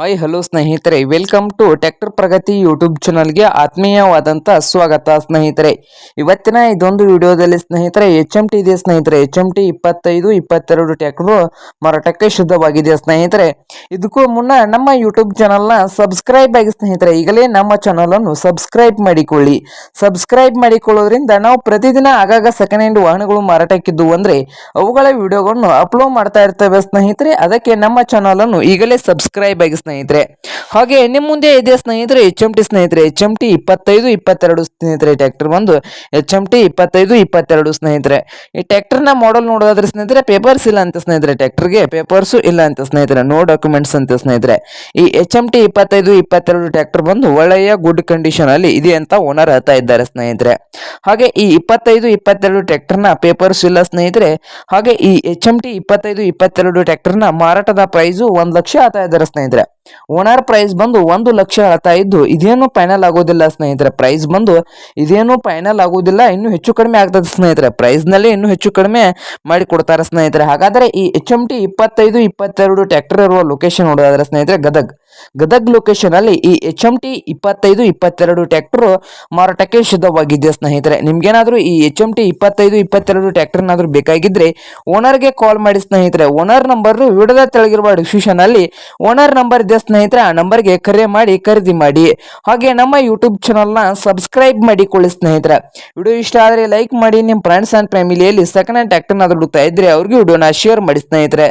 Hi hello ಸ್ನೇಹಿತರೆ. Welcome to tractor Pragati YouTube ಚಾನಲ್ಗೆ ಆತ್ಮೀಯವಾದಂಥ ಸ್ವಾಗತ, ಸ್ನೇಹಿತರೆ. ಇವತ್ತಿನ ಇದೊಂದು ವಿಡಿಯೋದಲ್ಲಿ ಸ್ನೇಹಿತರೆ ಎಚ್ ಎಂ ಟಿ ಇದೆ ಸ್ನೇಹಿತರೆ. ಎಚ್ ಎಂ ಟಿ ಇಪ್ಪತ್ತೈದು, ಇಪ್ಪತ್ತೆರಡು ಟ್ಯಾಕ್ಟ್ರು ಮಾರಾಟಕ್ಕೆ ಶುದ್ಧವಾಗಿದೆ ಸ್ನೇಹಿತರೆ. ಇದಕ್ಕೂ ಮುನ್ನ ನಮ್ಮ ಯೂಟ್ಯೂಬ್ ಚಾನಲ್ನ ಸಬ್ಸ್ಕ್ರೈಬ್ ಆಗಿ ಸ್ನೇಹಿತರೆ, ಈಗಲೇ ನಮ್ಮ ಚಾನಲನ್ನು ಸಬ್ಸ್ಕ್ರೈಬ್ ಮಾಡಿಕೊಳ್ಳಿ. ಸಬ್ಸ್ಕ್ರೈಬ್ ಮಾಡಿಕೊಳ್ಳೋದ್ರಿಂದ ನಾವು ಪ್ರತಿದಿನ ಆಗಾಗ ಸೆಕೆಂಡ್ ಹ್ಯಾಂಡ್ ವಾಹನಗಳು ಮಾರಾಟಕ್ಕಿದ್ದು ಅಂದರೆ ಅವುಗಳ ವಿಡಿಯೋಗಳನ್ನು ಅಪ್ಲೋಡ್ ಮಾಡ್ತಾ ಇರ್ತೇವೆ ಸ್ನೇಹಿತರೆ. ಅದಕ್ಕೆ ನಮ್ಮ ಚಾನಲನ್ನು ಈಗಲೇ ಸಬ್ಸ್ಕ್ರೈಬ್ ಆಗಿ ಸ್ನೇಹಿತರೆ. ಹಾಗೆ ನಿಮ್ಮ ಮುಂದೆ ಇದೆ ಸ್ನೇಹಿತರೆ ಎಚ್ ಎಂ ಟಿ ಸ್ನೇಹಿತರೆ. ಎಚ್ ಎಂ ಟಿ ಇಪ್ಪತ್ತೈದು, ಇಪ್ಪತ್ತೆರಡು ಸ್ನೇಹಿತರೆ ಟ್ರ್ಯಾಕ್ಟರ್ ಬಂದು. ಎಚ್ ಎಂ ಟಿ ಇಪ್ಪತ್ತೈದು, ಇಪ್ಪತ್ತೆರಡು ಸ್ನೇಹಿತರೆ. ಈ ಟ್ಯಾಕ್ಟರ್ನ ಮಾಡಲ್ ನೋಡೋದಾದ್ರೆ ಸ್ನೇಹಿತರೆ ಪೇಪರ್ಸ್ ಇಲ್ಲ ಅಂತ ಸ್ನೇಹಿತರೆ. ಟ್ಯಾಕ್ಟರ್ಗೆ ಪೇಪರ್ಸು ಇಲ್ಲ ಅಂತ ಸ್ನೇಹಿತರೆ. ನೋ ಡಾಕ್ಯುಮೆಂಟ್ಸ್ ಅಂತ ಸ್ನೇಹಿತರೆ. ಈ ಎಚ್ ಎಂ ಟಿ ಇಪ್ಪತ್ತೈದು, ಇಪ್ಪತ್ತೆರಡು ಟ್ಯಾಕ್ಟರ್ ಬಂದು ಒಳ್ಳೆಯ ಗುಡ್ ಕಂಡೀಷನ್ ಅಲ್ಲಿ ಇದೆ ಅಂತ ಓನರ್ ಹೇಳ್ತಾ ಇದ್ದಾರೆ ಸ್ನೇಹಿತರೆ. ಹಾಗೆ ಈ ಇಪ್ಪತ್ತೈದು, ಇಪ್ಪತ್ತೆರಡು ಟ್ಯಾಕ್ಟರ್ನ ಪೇಪರ್ಸ್ ಇಲ್ಲ ಸ್ನೇಹಿತರೆ. ಹಾಗೆ ಈ ಎಚ್ ಎಂ ಟಿ ಇಪ್ಪತ್ತೈದು, ಇಪ್ಪತ್ತೆರಡು ಟ್ಯಾಕ್ಟರ್ನ ಮಾರಾಟದ ಪ್ರೈಸು ಒಂದು ಲಕ್ಷ ಆಗ್ತಾ ಇದ್ದಾರೆ ಸ್ನೇಹಿತರೆ. ಓನರ್ ಪ್ರೈಸ್ ಬಂದು ಒಂದು ಲಕ್ಷ ಹೇಳ್ತಾ ಇದ್ದು, ಇದೇನು ಫೈನಲ್ ಆಗೋದಿಲ್ಲ ಸ್ನೇಹಿತರೆ. ಪ್ರೈಸ್ ಬಂದು ಇದೇನು ಫೈನಲ್ ಆಗೋದಿಲ್ಲ, ಇನ್ನು ಹೆಚ್ಚು ಕಡಿಮೆ ಆಗ್ತದೆ ಸ್ನೇಹಿತರೆ. ಪ್ರೈಸ್ನಲ್ಲಿ ಇನ್ನು ಹೆಚ್ಚು ಕಡಿಮೆ ಮಾಡಿ ಕೊಡ್ತಾರೆ ಸ್ನೇಹಿತರೆ. ಹಾಗಾದ್ರೆ ಈ ಎಚ್ ಎಂ ಟಿ ಇಪ್ಪತ್ತೈದು, ಇಪ್ಪತ್ತೆರಡು ಟ್ರ್ಯಾಕ್ಟರ್ ಇರುವ ಲೊಕೇಶನ್ ನೋಡೋದಾದ್ರೆ ಸ್ನೇಹಿತರೆ ಗದಗ್. ಗದಗ್ ಲೊಕೇಶನ್ ಅಲ್ಲಿ ಈ ಎಚ್ ಎಂ ಟಿ ಇಪ್ಪತ್ತೈದು ಇಪ್ಪತ್ತೆರಡು ಟ್ರ್ಯಾಕ್ಟರ್ ಮಾರಾಟಕ್ಕೆ ಸಿದ್ಧವಾಗಿದೆ ಸ್ನೇಹಿತರೆ. ನಿಮ್ಗೇನಾದ್ರೂ ಈ ಎಚ್ ಎಂ ಟಿ ಇಪ್ಪತ್ತೈದು ಇಪ್ಪತ್ತೆರಡು ಟ್ರ್ಯಾಕ್ಟರ್ನಾದ್ರೂ ಬೇಕಾಗಿದ್ರೆ ಓನರ್ಗೆ ಕಾಲ್ ಮಾಡಿ, ಸ್ನೇಹಿತರೆ. ಓನರ್ ನಂಬರ್ ವಿಡದ ತೆಳಗಿರುವ ಡಿಸ್ಕ್ರಿಪ್ಷನ್ ಅಲ್ಲಿ ಓನರ್ ನಂಬರ್ ಇದೆ, ಸ್ನೇಹಿತರೆ. ಆ ನಂಬರ್ಗೆ ಕರೆ ಮಾಡಿ, ಖರೀದಿ ಮಾಡಿ. ಹಾಗೆ ನಮ್ಮ ಯೂಟ್ಯೂಬ್ ಚಾನಲ್ನ ಸಬ್ಸ್ಕ್ರೈಬ್ ಮಾಡಿಕೊಳ್ಳಿ, ಸ್ನೇಹಿತರೆ. ವಿಡಿಯೋ ಇಷ್ಟ ಆದರೆ ಲೈಕ್ ಮಾಡಿ. ನಿಮ್ಮ ಫ್ರೆಂಡ್ಸ್ ಆ್ಯಂಡ್ ಫ್ಯಾಮಿಲಿಯಲ್ಲಿ ಸೆಕೆಂಡ್ ಹ್ಯಾಂಡ್ ಟ್ರ್ಯಾಕ್ಟರ್ನಾದ್ರೂ ಹುಡುಕ್ತಾ ಇದ್ರೆ ಅವ್ರಿಗೆ ವಿಡಿಯೋನ ಶೇರ್ ಮಾಡಿ, ಸ್ನೇಹಿತರೆ.